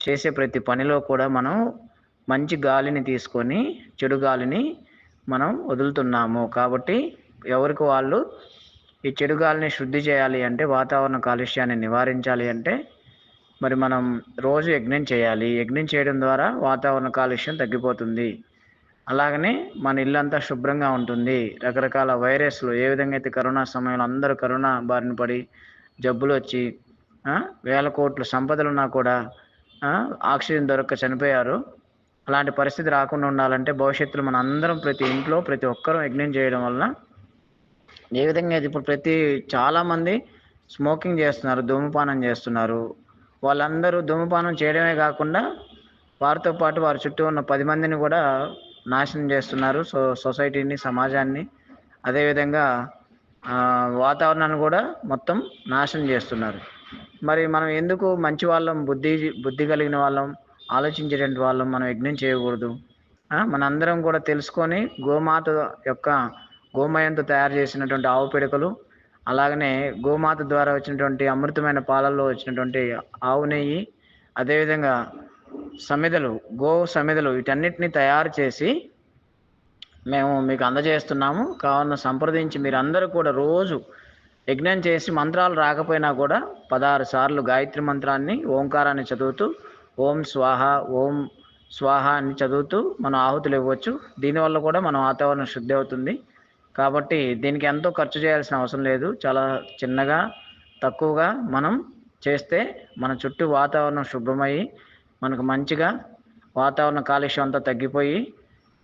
చేసే ప్రతి పనిలో కూడా మనం మంచి గాలిని తీసుకొని చెడు గాలిని మనం వదులుతున్నాము. కాబట్టి ఎవరికి వాళ్ళు ఈ చెడు గాలిని శుద్ధి చేయాలి అంటే వాతావరణ కాలుష్యాన్ని నివారించాలి అంటే మరి మనం రోజు యజ్ఞం చేయాలి. యజ్ఞం చేయడం ద్వారా వాతావరణ కాలుష్యం తగ్గిపోతుంది. అలాగనే మన ఇల్లంతా శుభ్రంగా ఉంటుంది. రకరకాల వైరస్లు ఏ విధంగా అయితే కరోనా సమయంలో అందరూ కరోనా బారిన పడి జబ్బులు వచ్చి వేల కోట్ల సంపదలున్నా కూడా ఆక్సిజన్ దొరక్క చనిపోయారు. అలాంటి పరిస్థితి రాకుండా ఉండాలంటే భవిష్యత్తులో మన అందరం ప్రతి ఇంట్లో ప్రతి ఒక్కరూ యజ్ఞం చేయడం వలన ఏ విధంగా అయితే ఇప్పుడు ప్రతి చాలామంది స్మోకింగ్ చేస్తున్నారు ధూమపానం చేస్తున్నారు. వాళ్ళందరూ ధూమపానం చేయడమే కాకుండా వారితో పాటు వారి చుట్టూ ఉన్న పది మందిని కూడా నాశనం చేస్తున్నారు. సో సొసైటీని సమాజాన్ని అదేవిధంగా వాతావరణాన్ని కూడా మొత్తం నాశనం చేస్తున్నారు. మరి మనం ఎందుకు మంచి వాళ్ళం బుద్ధి బుద్ధి కలిగిన వాళ్ళం ఆలోచించేటువంటి వాళ్ళం మనం యజ్ఞం చేయకూడదు? మనందరం కూడా తెలుసుకొని గోమాత యొక్క గోమయంతో తయారు చేసినటువంటి ఆవు పిడకలు అలాగనే గోమాత ద్వారా వచ్చినటువంటి అమృతమైన పాలల్లో వచ్చినటువంటి ఆవు నెయ్యి అదేవిధంగా సమిదలు గో సమిదలు వీటన్నిటిని తయారు చేసి మేము మీకు అందజేస్తున్నాము. కావున సంప్రదించి మీరందరూ కూడా రోజు యజ్ఞం చేసి మంత్రాలు రాకపోయినా కూడా పదహారు సార్లు గాయత్రి మంత్రాన్ని ఓంకారాన్ని చదువుతూ ఓం స్వాహ ఓం స్వాహ అని చదువుతూ మనం ఆహుతులు ఇవ్వచ్చు. దీనివల్ల కూడా మన వాతావరణం శుద్ధి అవుతుంది. కాబట్టి దీనికి ఎంతో ఖర్చు చేయాల్సిన అవసరం లేదు. చాలా చిన్నగా తక్కువగా మనం చేస్తే మన చుట్టూ వాతావరణం శుభ్రమయ్యి మనకు మంచిగా వాతావరణ కాలుష్యం అంతా తగ్గిపోయి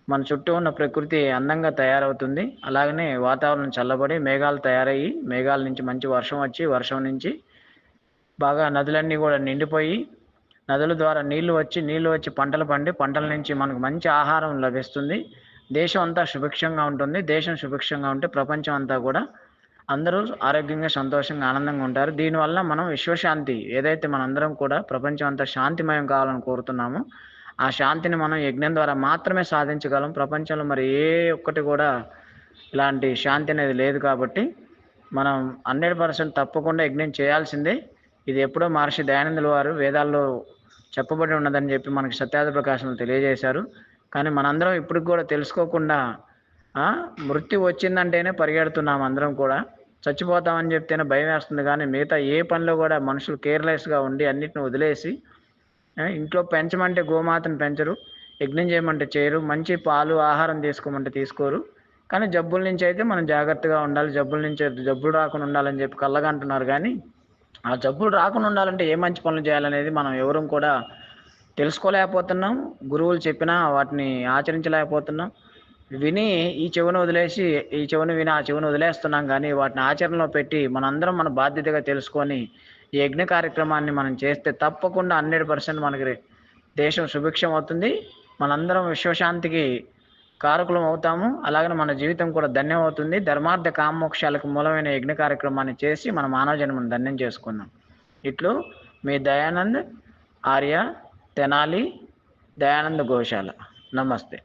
మన చుట్టూ ఉన్న ప్రకృతి అందంగా తయారవుతుంది. అలాగనే వాతావరణం చల్లబడి మేఘాలు తయారయ్యి మేఘాల నుంచి మంచి వర్షం వచ్చి వర్షం నుంచి బాగా నదులన్నీ కూడా నిండిపోయి నదుల ద్వారా నీళ్ళు వచ్చి నీళ్ళు వచ్చి పంటలు పండి పంటల నుంచి మనకు మంచి ఆహారం లభిస్తుంది. దేశం అంతా సుభిక్షంగా ఉంటుంది. దేశం సుభిక్షంగా ఉంటే ప్రపంచం అంతా కూడా అందరూ ఆరోగ్యంగా సంతోషంగా ఆనందంగా ఉంటారు. దీనివల్ల మనం విశ్వశాంతి ఏదైతే మనందరం కూడా ప్రపంచం అంతా శాంతిమయం కావాలని కోరుతున్నామో. ఆ శాంతిని మనం యజ్ఞం ద్వారా మాత్రమే సాధించగలం. ప్రపంచంలో మరి ఏ ఒక్కటి కూడా ఇలాంటి శాంతి అనేది లేదు కాబట్టి మనం హండ్రెడ్ పర్సెంట్ తప్పకుండా యజ్ఞం చేయాల్సిందే. ఇది ఎప్పుడో మహర్షి దయానందుల వారు వేదాల్లో చెప్పబడి ఉన్నదని చెప్పి మనకి సత్యాద ప్రకాశం తెలియజేశారు. కానీ మనందరం ఇప్పటికి కూడా తెలుసుకోకుండా మృత్యు వచ్చిందంటేనే పరిగెడుతున్నాం అందరం కూడా. చచ్చిపోతామని చెప్తేనే భయం వేస్తుంది కానీ మిగతా ఏ పనిలో కూడా మనుషులు కేర్లెస్గా ఉండి అన్నిటిని వదిలేసి ఇంట్లో పెంచమంటే గోమాతను పెంచరు యజ్ఞం చేయమంటే చేయరు మంచి పాలు ఆహారం తీసుకోమంటే తీసుకోరు. కానీ జబ్బుల నుంచి అయితే మనం జాగ్రత్తగా ఉండాలి జబ్బుల నుంచి జబ్బులు రాకుండా ఉండాలని చెప్పి కళ్ళగంటున్నారు కానీ ఆ జబ్బులు రాకుండా ఉండాలంటే ఏ మంచి పనులు చేయాలనేది మనం ఎవరం కూడా తెలుసుకోలేకపోతున్నాం గురువులు చెప్పినా వాటిని ఆచరించలేకపోతున్నాం. విని ఈ చెవును వదిలేసి ఈ చెవును విని ఆ చెవును వదిలేస్తున్నాం కానీ వాటిని ఆచరణలో పెట్టి మనందరం మన బాధ్యతగా తెలుసుకొని ఈ యజ్ఞ కార్యక్రమాన్ని మనం చేస్తే తప్పకుండా హండ్రెడ్ పర్సెంట్ మనకి దేశం సుభిక్షం అవుతుంది. మనందరం విశ్వశాంతికి కారకులం అవుతాము. అలాగనే మన జీవితం కూడా ధన్యం అవుతుంది. ధర్మార్థ కామోక్షాలకు మూలమైన యజ్ఞ కార్యక్రమాన్ని చేసి మన మానవ జన్మను ధన్యం చేసుకుందాం. ఇట్లు మీ దయానంద్ ఆర్య తెనాలి దయానంద్ గోశాల. నమస్తే.